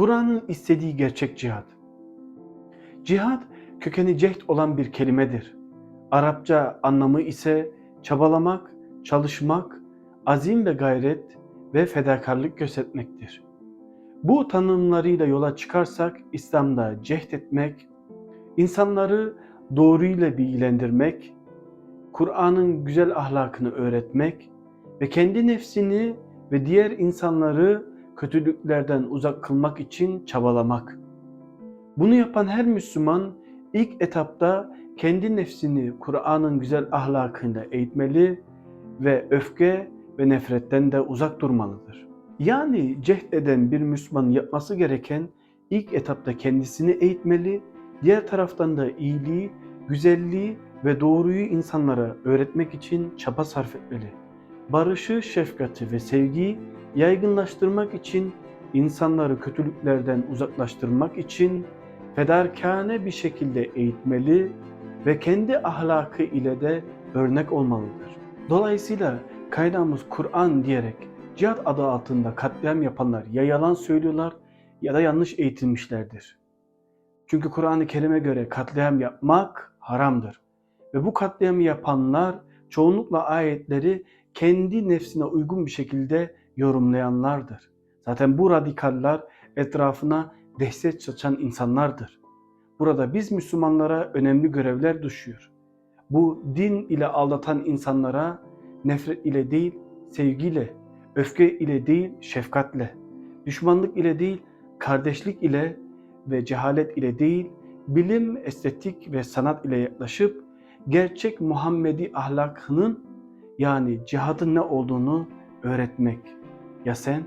Kur'an'ın istediği gerçek cihat. Cihat kökeni cehd olan bir kelimedir. Arapça anlamı ise çabalamak, çalışmak, azim ve gayret ve fedakarlık göstermektir. Bu tanımlarıyla yola çıkarsak İslam'da cehd etmek, insanları doğruyla bilgilendirmek, Kur'an'ın güzel ahlakını öğretmek ve kendi nefsini ve diğer insanları kötülüklerden uzak kılmak için çabalamak. Bunu yapan her Müslüman ilk etapta kendi nefsini Kur'an'ın güzel ahlakıyla eğitmeli ve öfke ve nefretten de uzak durmalıdır. Yani cehd eden bir Müslümanın yapması gereken ilk etapta kendisini eğitmeli, diğer taraftan da iyiliği, güzelliği ve doğruyu insanlara öğretmek için çaba sarf etmeli. Barışı, şefkati ve sevgiyi yaygınlaştırmak için, insanları kötülüklerden uzaklaştırmak için fedakarane bir şekilde eğitmeli ve kendi ahlakı ile de örnek olmalıdır. Dolayısıyla kaynağımız Kur'an diyerek cihat adı altında katliam yapanlar ya yalan söylüyorlar ya da yanlış eğitilmişlerdir. Çünkü Kur'an-ı Kerim'e göre katliam yapmak haramdır. Ve bu katliamı yapanlar çoğunlukla ayetleri kendi nefsine uygun bir şekilde yorumlayanlardır. Zaten bu radikaller etrafına dehşet saçan insanlardır. Burada biz Müslümanlara önemli görevler düşüyor. Bu din ile aldatan insanlara nefret ile değil, sevgiyle, öfke ile değil, şefkatle, düşmanlık ile değil, kardeşlik ile ve cehalet ile değil, bilim, estetik ve sanat ile yaklaşıp gerçek Muhammedi ahlakının yani cihadın ne olduğunu öğretmek. Ya sen?